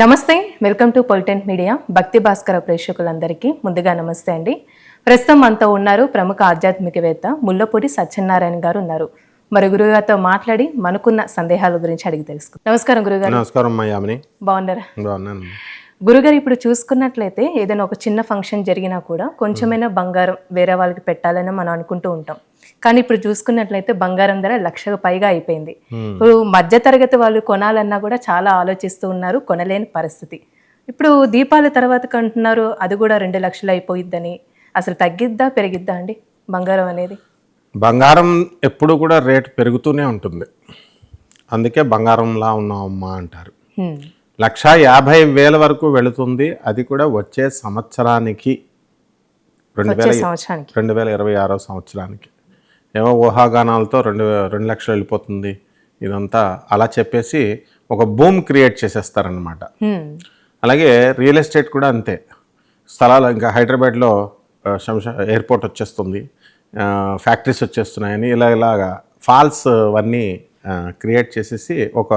నమస్తే welcome to పొలిటెంట్ media. భక్తి భాస్కర ప్రేక్షకులందరికీ ముందుగా నమస్తే అండి. ప్రస్తుతం మనతో ఉన్నారు ప్రముఖ ఆధ్యాత్మికవేత్త ముల్లపూడి సత్యనారాయణ గారు ఉన్నారు. మరి గురుగారితో మాట్లాడి మనకున్న సందేహాల గురించి అడిగి తెలుసుకు నమస్కారం గురుగారు. నమస్కారం బాగున్నారా? బాగున్నాను. గురుగారు ఇప్పుడు చూసుకున్నట్లయితే ఏదైనా ఒక చిన్న ఫంక్షన్ జరిగినా కూడా కొంచెమైనా బంగారం వేరే వాళ్ళకి పెట్టాలని మనం అనుకుంటూ ఉంటాం. కానీ ఇప్పుడు చూసుకున్నట్లయితే బంగారం ధర లక్షకు పైగా అయిపోయింది. ఇప్పుడు మధ్య తరగతి వాళ్ళు కొనాలన్నా కూడా చాలా ఆలోచిస్తూ ఉన్నారు కొనలేని పరిస్థితి. ఇప్పుడు దీపాల తర్వాత కంటున్నారు అది కూడా రెండు లక్షలు అయిపోయిద్దని. అసలు తగ్గిద్దా పెరిగిద్దా అండి బంగారం అనేది? బంగారం ఎప్పుడు కూడా రేటు పెరుగుతూనే ఉంటుంది. అందుకే బంగారంలా ఉన్నామమ్మా అంటారు. లక్ష యాభై వేల వరకు వెళుతుంది అది కూడా వచ్చే సంవత్సరానికి రెండు వేల రెండు వేల ఇరవై ఆరో సంవత్సరానికి. ఏమో ఊహాగానాలతో రెండు రెండు లక్షలు వెళ్ళిపోతుంది. ఇదంతా అలా చెప్పేసి ఒక భూమ్ క్రియేట్ చేసేస్తారనమాట. అలాగే రియల్ ఎస్టేట్ కూడా అంతే. స్థలాలు ఇంకా హైదరాబాద్లో శంషా ఎయిర్పోర్ట్ వచ్చేస్తుంది. ఫ్యాక్టరీస్ వచ్చేస్తున్నాయని ఇలా ఇలాగా ఫాల్స్ అవన్నీ క్రియేట్ చేసేసి ఒక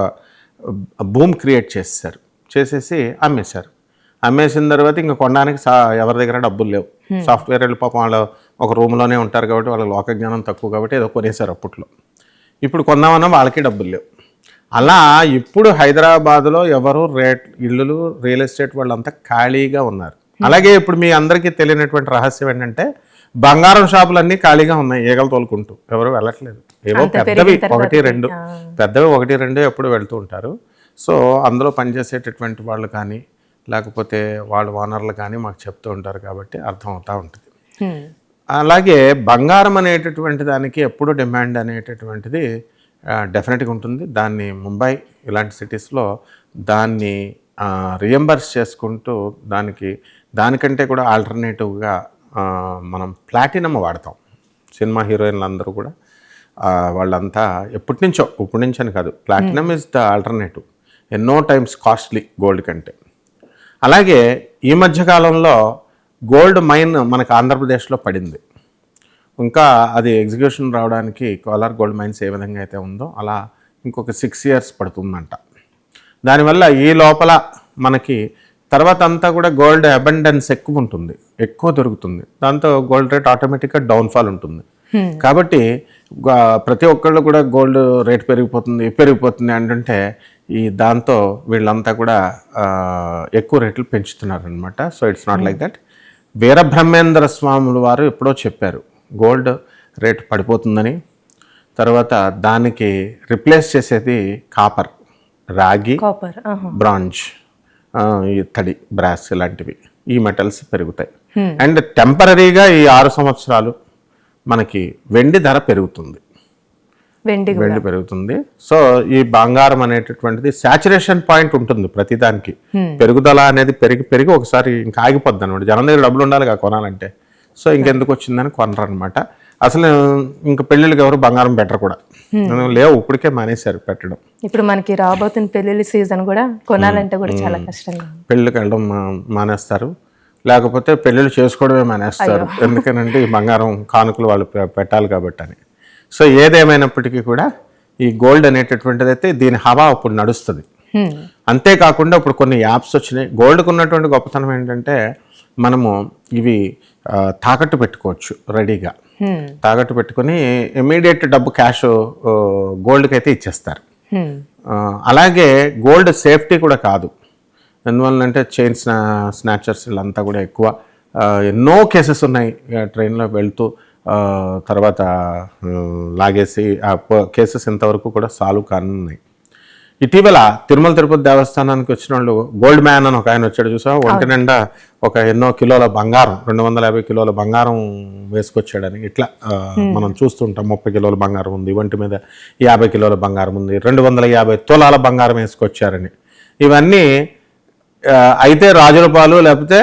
భూమ్ క్రియేట్ చేసేసారు చేసేసి అమ్మేశారు. అమ్మేసిన తర్వాత ఇంకా కొనడానికి సా ఎవరి దగ్గర డబ్బులు లేవు. సాఫ్ట్వేర్ వెళ్ళి పాపం వాళ్ళు ఒక రూమ్లోనే ఉంటారు కాబట్టి వాళ్ళ లోక జ్ఞానం తక్కువ కాబట్టి ఏదో కొనేశారు అప్పట్లో. ఇప్పుడు కొందామన్నా వాళ్ళకి డబ్బులు లేవు. అలా ఇప్పుడు హైదరాబాద్లో ఎవరు రేట్ ఇల్లులు రియల్ ఎస్టేట్ వాళ్ళంతా ఖాళీగా ఉన్నారు. అలాగే ఇప్పుడు మీ అందరికీ తెలియనటువంటి రహస్యం ఏంటంటే బంగారం షాపులన్నీ ఖాళీగా ఉన్నాయి ఈగలు తోలుకుంటూ. ఎవరు వెళ్ళట్లేదు. ఏవో పెద్దవి ఒకటి రెండు. పెద్దవి ఒకటి రెండు ఎప్పుడు వెళ్తూ ఉంటారు. సో అందులో పనిచేసేటటువంటి వాళ్ళు కానీ లేకపోతే వాళ్ళ ఓనర్లు కానీ మాకు చెప్తూ ఉంటారు కాబట్టి అర్థం అవుతూ ఉంటుంది. అలాగే బంగారం అనేటటువంటి దానికి ఎప్పుడు డిమాండ్ అనేటటువంటిది డెఫినెట్గా ఉంటుంది. దాన్ని ముంబై ఇలాంటి సిటీస్లో దాన్ని రియంబర్స్ చేసుకుంటూ దానికి దానికంటే కూడా ఆల్టర్నేటివ్గా మనం ప్లాటినం వాడతాం. సినిమా హీరోయిన్లు అందరూ కూడా వాళ్ళంతా ఎప్పటి నుంచో ఇప్పటి నుంచి అని కాదు. ప్లాటినం ఇస్ ద ఆల్టర్నేటివ్ ఎన్నో టైమ్స్ కాస్ట్లీ గోల్డ్ కంటే. అలాగే ఈ మధ్య కాలంలో గోల్డ్ మైన్ మనకు ఆంధ్రప్రదేశ్లో పడింది. ఇంకా అది ఎగ్జిక్యూషన్ రావడానికి కోలార్ గోల్డ్ మైన్స్ ఏ విధంగా అయితే ఉందో అలా ఇంకొక సిక్స్ ఇయర్స్ పడుతుందంట. దానివల్ల ఈ లోపల మనకి తర్వాత అంతా కూడా గోల్డ్ అబండెన్స్ ఎక్కువ ఉంటుంది. ఎక్కువ దొరుకుతుంది. దాంతో గోల్డ్ రేట్ ఆటోమేటిక్గా డౌన్ఫాల్ ఉంటుంది. కాబట్టి ప్రతి ఒక్కళ్ళు కూడా గోల్డ్ రేట్ పెరిగిపోతుంది పెరిగిపోతుంది అంటుంటే ఈ దాంతో వీళ్ళంతా కూడా ఎక్కువ రేట్లు పెంచుతున్నారు అనమాట so it's not like that Veerabrahmendra స్వాములు వారు ఎప్పుడో చెప్పారు గోల్డ్ రేట్ పడిపోతుందని. తర్వాత దానికి రిప్లేస్ చేసేది కాపర్ రాగి. బ్రాంజ్ తడి బ్రాస్ ఇలాంటివి. ఈ మెటల్స్ పెరుగుతాయి. అండ్ టెంపరీగా ఈ ఆరు సంవత్సరాలు మనకి వెండి ధర పెరుగుతుంది. వెండి. వెండి పెరుగుతుంది. సో ఈ బంగారం అనేటటువంటిది సాచురేషన్ పాయింట్ ఉంటుంది ప్రతిదానికి. పెరుగుదల అనేది పెరిగి పెరిగి ఒకసారి ఇంకా ఆగిపోద్ది అనమాట జనం దగ్గర డబ్బులు ఉండాలి కొనాలంటే. సో ఇంకెందుకు వచ్చిందని కొనరు అనమాట అసలు ఇంకా పెళ్ళిళ్ళకి ఎవరు బంగారం బెటర్ కూడా. లేవు ఇప్పటికే మానేశారు పెట్టడం. ఇప్పుడు మనకి రాబోతున్న పెళ్ళి సీజన్ కూడా కొనాలంటే కూడా చాలా కష్టంగా ఉంది. పెళ్ళికి వెళ్ళడం మానేస్తారు. లేకపోతే పెళ్ళిళ్ళు చేసుకోవడమే మానేస్తారు. ఎందుకనంటే ఈ బంగారం కానుకలు వాళ్ళు పెట్టాలి కాబట్టి అని. సో ఏదేమైనప్పటికీ కూడా ఈ గోల్డ్ అనేటటువంటిది అయితే దీని హవా ఇప్పుడు నడుస్తుంది. అంతేకాకుండా ఇప్పుడు కొన్ని యాప్స్ వచ్చినాయి. గోల్డ్కి ఉన్నటువంటి గొప్పతనం ఏంటంటే మనము ఇవి తాకట్టు పెట్టుకోవచ్చు రెడీగా. తాకట్టు పెట్టుకొని ఇమీడియట్ డబ్బు క్యాష్ గోల్డ్కి అయితే ఇచ్చేస్తారు. అలాగే గోల్డ్ సేఫ్టీ కూడా కాదు. ఎందువల్లంటే చైన్ స్నా స్నాచర్స్ వీళ్ళంతా కూడా ఎక్కువ. ఎన్నో కేసెస్ ఉన్నాయి. ట్రైన్లో వెళ్తూ తర్వాత లాగేసి ఆ కేసెస్ ఇంతవరకు కూడా సాల్వ్ కానున్నాయి. ఇటీవల తిరుమల తిరుపతి దేవస్థానానికి వచ్చిన వాళ్ళు గోల్డ్ మ్యాన్ అని ఒక ఆయన వచ్చాడు చూసా ఒంటి నిండా ఒక ఎన్నో కిలోల బంగారం రెండు వందల యాభై కిలోల బంగారం వేసుకొచ్చాడని. ఇట్లా మనం చూస్తుంటాం ముప్పై కిలోల బంగారం ఉంది ఒంటి మీద యాభై కిలోల బంగారం ఉంది రెండు వందల యాభై తులాల బంగారం వేసుకొచ్చారని. ఇవన్నీ అయితే రాజుల పాలు లేకపోతే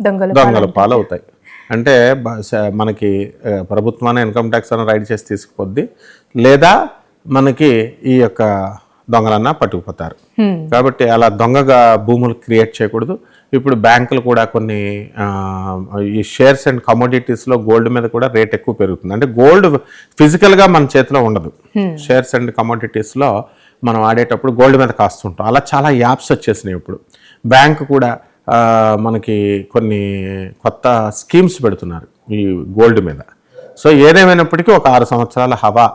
దొంగల పాలు. అవుతాయి అంటే మనకి ప్రభుత్వాన్ని ఇన్కమ్ ట్యాక్స్ అని రైడ్ చేసి తీసుకుపోద్ది. లేదా మనకి ఈ యొక్క దొంగలన్నా పట్టుకుపోతారు. కాబట్టి అలా దొంగగా భూములు క్రియేట్ చేయకూడదు. ఇప్పుడు బ్యాంకులు కూడా కొన్ని ఈ షేర్స్ అండ్ కమోడిటీస్లో గోల్డ్ మీద కూడా రేట్ ఎక్కువ పెరుగుతుంది. అంటే గోల్డ్ ఫిజికల్గా మన చేతిలో ఉండదు. షేర్స్ అండ్ కమోడిటీస్లో మనం ఆడేటప్పుడు గోల్డ్ మీద కాస్తుంటాం. అలా చాలా యాప్స్ వచ్చేసినాయి ఇప్పుడు. బ్యాంక్ కూడా మనకి కొన్ని కొత్త స్కీమ్స్ పెడుతున్నారు ఈ గోల్డ్ మీద. సో ఏదేమైనప్పటికీ ఒక ఆరు సంవత్సరాల హవా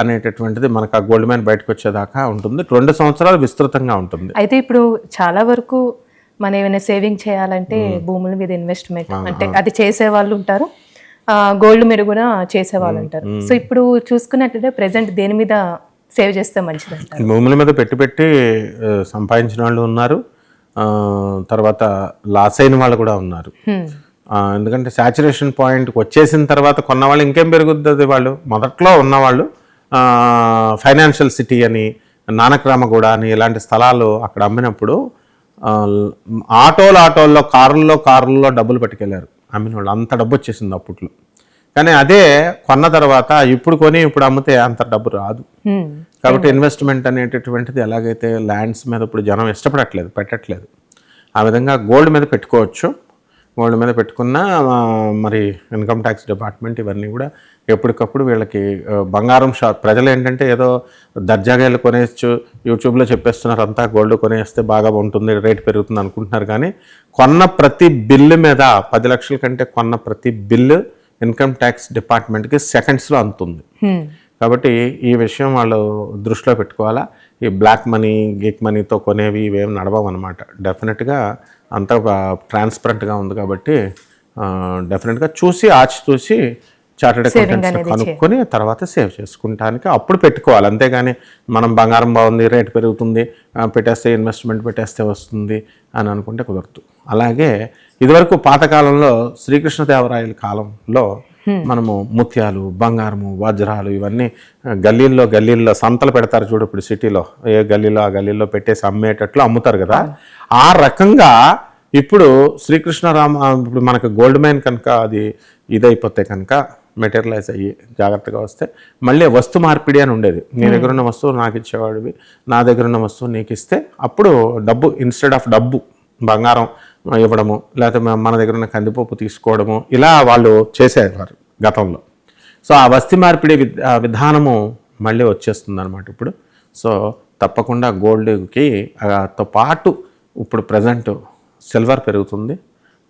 అనేటటువంటిది మనకు ఆ గోల్డ్ మైన్ బయటకు వచ్చేదాకా ఉంటుంది. రెండు సంవత్సరాలు విస్తృతంగా ఉంటుంది. అయితే ఇప్పుడు చాలా వరకు మనం ఏమైనా సేవింగ్ చేయాలంటే భూముల మీద ఇన్వెస్ట్మెంట్ అంటే అది చేసే వాళ్ళు ఉంటారు గోల్డ్ మీద కూడా చేసే వాళ్ళు ఉంటారు. సో ఇప్పుడు చూసుకున్నట్లయితే ప్రెసెంట్ దేని మీద సేవ్ చేస్తే మంచిది భూముల మీద పెట్టి పెట్టి సంపాదించిన వాళ్ళు ఉన్నారు. తర్వాత లాస్ అయిన వాళ్ళు కూడా ఉన్నారు. ఎందుకంటే సాచురేషన్ పాయింట్కి వచ్చేసిన తర్వాత కొన్న వాళ్ళు ఇంకేం పెరుగుతుంది వాళ్ళు? మొదట్లో ఉన్నవాళ్ళు ఫైనాన్షియల్ సిటీ అని నానక్రామగూడ అని ఇలాంటి స్థలాలు అక్కడ అమ్మినప్పుడు ఆటోలు ఆటోల్లో కారుల్లో కారుల్లో డబ్బులు పట్టుకెళ్ళారు అమ్మిన వాళ్ళు అంత డబ్బు వచ్చేసింది అప్పట్లో. కానీ అదే కొన్న తర్వాత ఇప్పుడు కొని ఇప్పుడు అమ్మితే అంత డబ్బు రాదు. కాబట్టి ఇన్వెస్ట్మెంట్ అనేటటువంటిది ఎలాగైతే ల్యాండ్స్ మీద ఇప్పుడు జనం ఇష్టపడట్లేదు పెట్టట్లేదు. ఆ విధంగా గోల్డ్ మీద పెట్టుకోవచ్చు. గోల్డ్ మీద పెట్టుకున్న మరి ఇన్కమ్ ట్యాక్స్ డిపార్ట్మెంట్ ఇవన్నీ కూడా ఎప్పటికప్పుడు వీళ్ళకి బంగారం షాప్ ప్రజలు ఏంటంటే ఏదో దర్జాగా వెళ్ళి కొనేయచ్చు యూట్యూబ్లో చెప్పేస్తున్నారు అంతా గోల్డ్ కొనేస్తే బాగా ఉంటుంది రేట్ పెరుగుతుంది అనుకుంటున్నారు. కానీ కొన్న ప్రతి బిల్లు మీద పది లక్షల కంటే కొన్న ప్రతి బిల్లు ఇన్కమ్ ట్యాక్స్ డిపార్ట్మెంట్కి సెకండ్స్లో అందుతుంది. కాబట్టి ఈ విషయం వాళ్ళు దృష్టిలో పెట్టుకోవాలా? ఈ బ్లాక్ మనీ గేక్ మనీతో కొనేవి ఇవేం నడవవు అనమాట డెఫినెట్గా అంతా ట్రాన్స్పరెంట్గా ఉంది కాబట్టి డెఫినెట్గా చూసి ఆచి చూసి చార్టెడ్ అకౌంటెంట్స్ కనుక్కొని తర్వాత సేవ్ చేసుకుంటానికి అప్పుడు పెట్టుకోవాలి. అంతేగాని మనం బంగారం బాగుంది రేట్ పెరుగుతుంది పెట్టేస్తే ఇన్వెస్ట్మెంట్ పెట్టేస్తే వస్తుంది అని అనుకుంటే కుదరదు అలాగే ఇదివరకు పాతకాలంలో శ్రీకృష్ణదేవరాయల కాలంలో మనము ముత్యాలు బంగారము వజ్రాలు ఇవన్నీ గల్లీల్లో గల్లీల్లో సంతలు పెడతారు చూడు ఇప్పుడు సిటీలో. ఏ గల్లీలో ఆ గల్లీలో పెట్టేసి అమ్మేటట్లు అమ్ముతారు కదా. ఆ రకంగా ఇప్పుడు శ్రీకృష్ణ రామ ఇప్పుడు మనకు గోల్డ్ మైన్ కనుక అది ఇదైపోతే కనుక మెటీరియలైజ్ అయ్యి జాగ్రత్తగా వస్తే మళ్ళీ వస్తు మార్పిడి అని ఉండేది. నీ దగ్గర ఉన్న వస్తువు నాకు ఇచ్చేవాడివి నా దగ్గర ఉన్న వస్తువు నీకు ఇస్తే అప్పుడు డబ్బు ఇన్స్టెడ్ ఆఫ్ డబ్బు బంగారం ఇవ్వడము లేకపోతే మన- దగ్గర ఉన్న కందిపప్పు తీసుకోవడము ఇలా వాళ్ళు చేసేవారు గతంలో. సో ఆ వస్తి మార్పిడి విధానము మళ్ళీ వచ్చేస్తుంది అనమాట ఇప్పుడు. సో తప్పకుండా గోల్డ్కి తో పాటు ఇప్పుడు ప్రజెంట్ సిల్వర్ పెరుగుతుంది.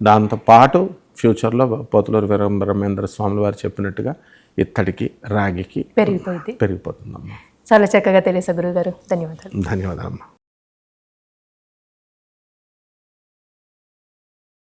దాంతో పాటు ఫ్యూచర్లో పోతులూరు వీర బ్రహ్మేంద్ర స్వాములు వారు చెప్పినట్టుగా ఇత్తడికి రాగికి పెరిగిపోయింది పెరిగిపోతుందమ్మా. చాలా చక్కగా తెలియసా గురుగారు ధన్యవాదాలు. ధన్యవాదాలమ్మా.